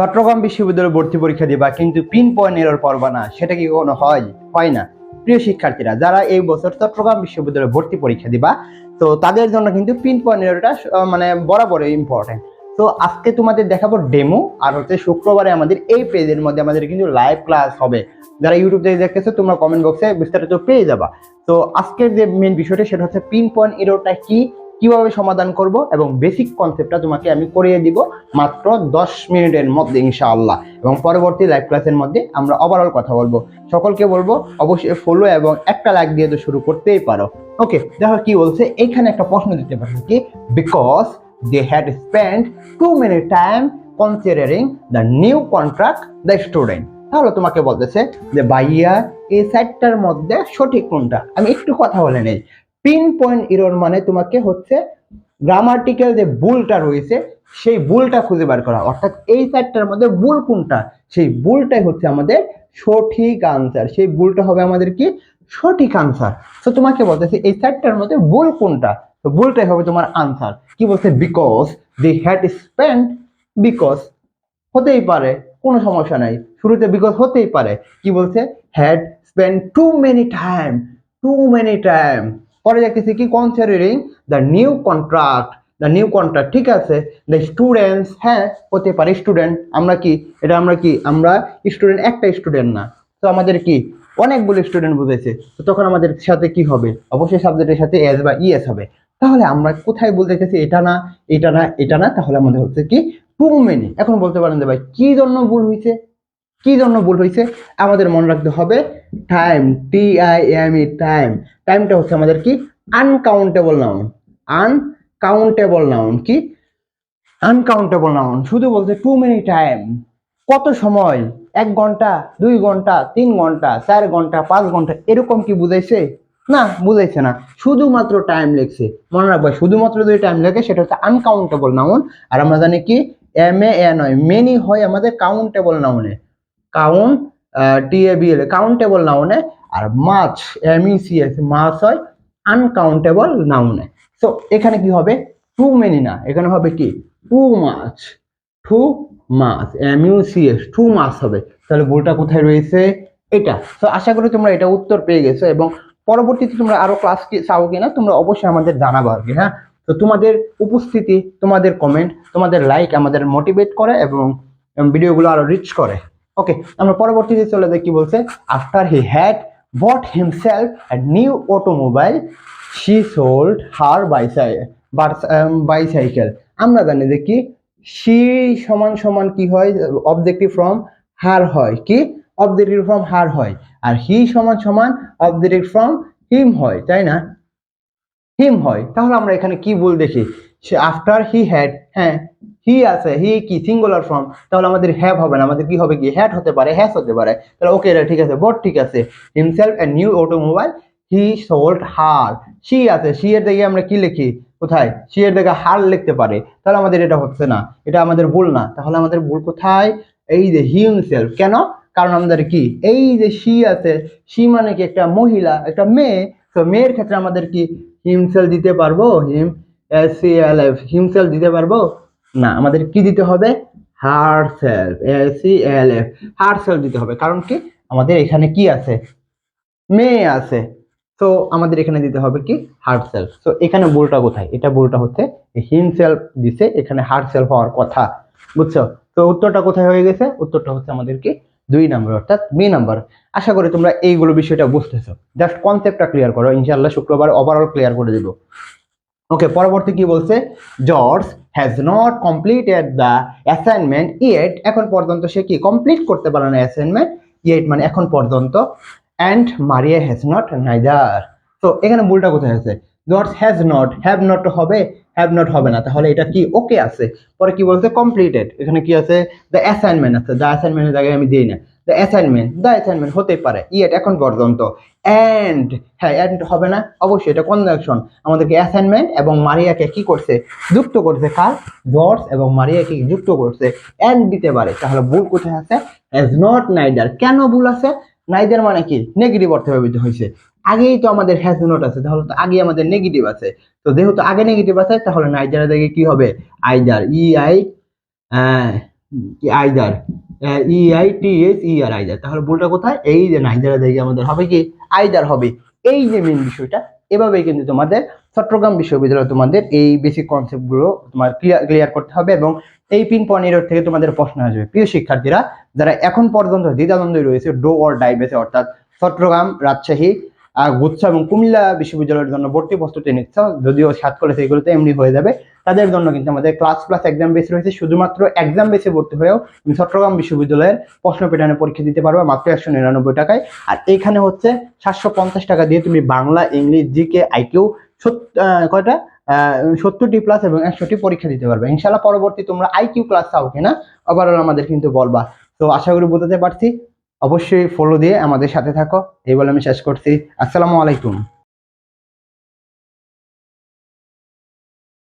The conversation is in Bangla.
চট্টগ্রাম বিশ্ববিদ্যালয়ে ভর্তি পরীক্ষা দিবা, কিন্তু পিন পয়েন্ট এরর পড়বা না। সেটা কি কখনো হয়? হয় না। প্রিয় শিক্ষার্থীরা, যারা এই বছর চট্টগ্রাম বিশ্ববিদ্যালয়ে ভর্তি পরীক্ষা দিবা, তো তাদের জন্য কিন্তু পিন পয়েন্ট এররটা মানে বরাবরই ইম্পর্টেন্ট তো আজকে তোমাদের দেখাবো ডেমো আর হচ্ছে শুক্রবারে আমাদের এই পেজের মধ্যে আমাদের কিন্তু লাইভ ক্লাস হবে। যারা ইউটিউব থেকে দেখতেছো, তোমরা কমেন্ট বক্সে বিস্তারিত পেয়ে যাবা। তো আজকের যে মেন বিষয়টা, সেটা হচ্ছে পিন পয়েন্ট এররটা কি? কীভাবে সমাধান করব এবং বেসিক কনসেপ্টটা তোমাকে আমি করিয়ে দিব মাত্র দশ মিনিটের মধ্যে, ইনশাআল্লাহ। এবং পরবর্তী লাইভ ক্লাসের মধ্যে আমরা ওভারঅল কথা বলব। সকলকে বলব, অবশ্যই ফলো এবং একটা লাইক দিয়ে তো শুরু করতেই পারো। ওকে দেখো কি বলছে এইখানে একটা প্রশ্ন দিতে পারো কি? Because they had spend too many time considering the new contract the student তাহলে তোমাকে বলতেছে যে, ভাইয়া, এই সাইটটার মধ্যে সঠিক কোনটা? আমি একটু কথা বলে নেই। পিন পয়েন্ট ইরোর মানে তোমাকে হচ্ছে গ্রামাটিক্যাল যে ভুলটা রয়েছে, সেই ভুলটা খুঁজে বার করা। অর্থাৎ এই সাইটটার মধ্যে ভুল কোনটা? সেই ভুলটাই হচ্ছে আমাদের সঠিক আনসার সেই ভুলটা হবে আমাদের কি? সঠিক আনসার তো তোমাকে বলতেছে, এই সাইটটার মধ্যে ভুল কোনটা? তো ভুলটাই হবে তোমার আনসার কি বলছে? Because the had spend because হতেই পারে, কোনো সমস্যা নাই। শুরুতে বিকজ হতেই পারে। কি বলছে? Had spend too many time too many time পরে দেখতেছি কি considering the new contract the new contract ঠিক আছে? দ্য স্টুডেন্টস হ্যাঁ হতে পারে স্টুডেন্ট আমরা কি, এটা আমরা কি, আমরা স্টুডেন্ট একটা স্টুডেন্ট না। তো আমাদের কি, অনেকগুলো স্টুডেন্ট বুঝেছে। তো তখন আমাদের সাথে কি হবে? অবশ্যই সাবজেক্টের সাথে এস বা ইএস হবে। তাহলে আমরা কোথায় বলতে চাইছি, এটা না এটা না এটা না, তাহলে আমাদের হচ্ছে কি টু মেনি এখন বলতে পারেন যে ভাই, কি জন্য ভুল হয়েছে? কি জন্য ভুল হয়েছে আমাদের মনে রাখতে হবে time T I M E time টাইমটা হচ্ছে আমাদের কি? আনকাউন্টেবল নাউন আনকাউন্টেবল নাউন কি? আনকাউন্টেবল নাউন শুধু বলছে টু মেনি টাইম কত সময়? এক ঘণ্টা, দুই ঘণ্টা, তিন ঘণ্টা, চার ঘণ্টা, পাঁচ ঘণ্টা, এরকম কি বুঝাইছে? না বুঝাইছে না। শুধুমাত্র টাইম লেখছে। মনে রাখবে, শুধুমাত্র যদি টাইম লেখে, সেটা হচ্ছে আনকাউন্টেবল নাউন আর আমরা জানি কি? এম এ এ নয় মেনি হয় আমাদের countable নাউনে count T A B L countable নাউনে R much M E C S much হয় আনকাউন্টেবল নাউনে তো এখানে কি হবে? টু মেনি না। এখানে হবে কি? Too much too much M U C too much হবে। তাহলে ভুলটা কোথায় রয়েছে? এটা। তো আশা করি তোমরা এটা উত্তর পেয়ে গেছো এবং পরবর্তীতে তোমরা আরও ক্লাস কি চাও কিনা, তোমরা অবশ্যই আমাদের জানাব আর কি হ্যাঁ? তো তোমাদের উপস্থিতি, তোমাদের কমেন্ট তোমাদের লাইক আমাদের মোটিভেট করে এবং ভিডিওগুলো আরও রিচ করে। ওকে আমরা পরবর্তীতে চলে যাই, কি বলছে? After he had bought himself new automobile she sold her বাইসাই bicycle আমরা জানি যে কি শি সমান সমান কি হয়? অবজেক্টিভ ফ্রম হার হয়। কি? অবজেক্টিভ ফ্রম হার হয়। আর হি সমান সমান অবজেক্টিভ ফ্রম হিম হয়, তাই না? হিম হয়। তাহলে আমরা এখানে কি বল দেখি? সে আফটার হি হ্যাড হ্যাঁ হি আছে হি কি সিঙ্গুলার ফর্ম তাহলে আমাদের হ্যাভ হবে না, আমাদের কি হবে কি হ্যাড হতে পারে হ্যাস হতে পারে। তাহলে ওকে এটা ঠিক আছে বট ঠিক আছে। Himself a new automobile he sold her she আছে সি এর দিকে আমরা কি লিখি? কোথায়? সি এর দিকে হার লিখতে পারে। তাহলে আমাদের এটা হচ্ছে না, এটা আমাদের ভুল না। তাহলে আমাদের ভুল কোথায়? এই যে হিমসেলফ কেন? কারণ আমাদের কি? এই যে সি আছে সি মানে কি একটা মহিলা, একটা মেয়ে। তো মেয়ের ক্ষেত্রে আমাদের কি? হিমসেল দিতে পারব? Him S C L F himself দিতে পারব? না, আমাদের কি দিতে হবে? Herself S C L F herself দিতে হবে। কারণ কি? আমাদের এখানে কি আছে? মেয়ে আছে। তো আমাদের এখানে দিতে হবে কি? হার্ড সেলফ তো এখানে ভুলটা কোথায়? এটা ভুলটা হচ্ছে হিম সেলফ দিছে, এখানে হার্ড সেলফ হওয়ার কথা। বুঝছ? তো উত্তরটা কোথায় হয়ে গেছে? উত্তরটা হচ্ছে আমাদের কি? দুই নাম্বার, অর্থাৎ বি নাম্বার। আশা করি তোমরা এইগুলো বিষয়টা বুঝতেছো। জাস্ট কনসেপ্টটা ক্লিয়ার করো। ইনশাআল্লাহ শুক্রবার ওভারঅল ক্লিয়ার করে দিব। ওকে পরবর্তী কি বলছে? George has not completed the assignment yet এখন পর্যন্ত সে কি কমপ্লিট করতে পারে না অ্যাসাইনমেন্ট ইয়েট মানে এখন পর্যন্ত। And Maria has not neither তো এখানে ভুলটা কোথায় আছে? George has not have not হবে হ্যাভ নট হবে না। তাহলে এটা কি ওকে আছে? পরে কি বলছে? কমপ্লিটেড এখানে কি আছে? দ্য অ্যাসাইনমেন্ট আছে। দ্য অ্যাসাইনমেন্টের জায়গায় আমি দিই না। দ্য অ্যাসাইনমেন্ট দ্য অ্যাসাইনমেন্ট হতে পারে ইয়েট এখন পর্যন্ত। অ্যান্ড হ্যাঁ অ্যান্ড হবে না, অবশ্যই এটা কনজাংশন আমাদেরকে অ্যাসাইনমেন্ট এবং মারিয়াকে কি করছে? যুক্ত করছে কার? জর্জ এবং মারিয়াকে যুক্ত করছে। অ্যান্ড দিতে পারে। তাহলে ভুল কোথায় আছে? হ্যাজ নট নাইদার কেন ভুল আছে? নাইদার মানে কি? নেগেটিভ অর্থে ব্যবহৃত হয়েছে। আগেই তো আমাদের হ্যাজ নট আছে, তাহলে তো আগে আমাদের নেগেটিভ আছে। তো যেহেতু আগে নেগেটিভ আছে, তাহলে নাইজারের দিকে কি হবে? Either E I either E I T S E R either. তাহলে ভুলটা কোথায়? এই যে নাইদারা দেখে আমাদের হবে কি? আইদার হবে। এই যে মেন বিষয়টা, এভাবেই কিন্তু তোমাদের চট্টগ্রাম বিশ্ববিদ্যালয় তোমাদের এই বেসিক কনসেপ্টগুলো তোমার ক্লিয়ার করতে হবে এবং এই পিন এরর থেকে তোমাদের প্রশ্ন আসবে। প্রিয় শিক্ষার্থীরা, যারা এখন পর্যন্ত দ্বিধাদ্বন্দ্বে রয়েছে ডো অর ডাই বেসে অর্থাৎ চট্টগ্রাম রাজশাহী গুচ্ছা এবং কুমিল্লা বিশ্ববিদ্যালয়ের জন্য ভর্তি প্রস্তুতি নিচ্ছ। যদিও সাত কলেজ এগুলোতে এমনি হয়ে যাবে। তাদের জন্য কিন্তু আমাদের ক্লাস প্লাস এক্সাম বেস রয়েছে। শুধুমাত্র এক্সাম বেসে ভর্তি হয়েও তুমি চট্টগ্রাম বিশ্ববিদ্যালয়ের প্রশ্ন পেটানে পরীক্ষা দিতে পারবে মাত্র একশো নিরানব্বই টাকায়। আর এখানে হচ্ছে সাতশো পঞ্চাশ টাকা দিয়ে তুমি বাংলা, ইংলিশ, জিকে, আইকিউ কয়টা? সত্তরটি প্লাস এবং একশোটি পরীক্ষা দিতে পারবে। ইনশাল্লাহ পরবর্তী তোমরা আইকিউ ক্লাস চাও কিনা? ওভারঅল আমাদের কিন্তু বলবা। তো আশা করি বোঝাতে পারছি। অবশ্যই ফলো দিয়ে আমাদের সাথে থাকো। এই বলে আমি শেষ করছি। আসসালামু আলাইকুম।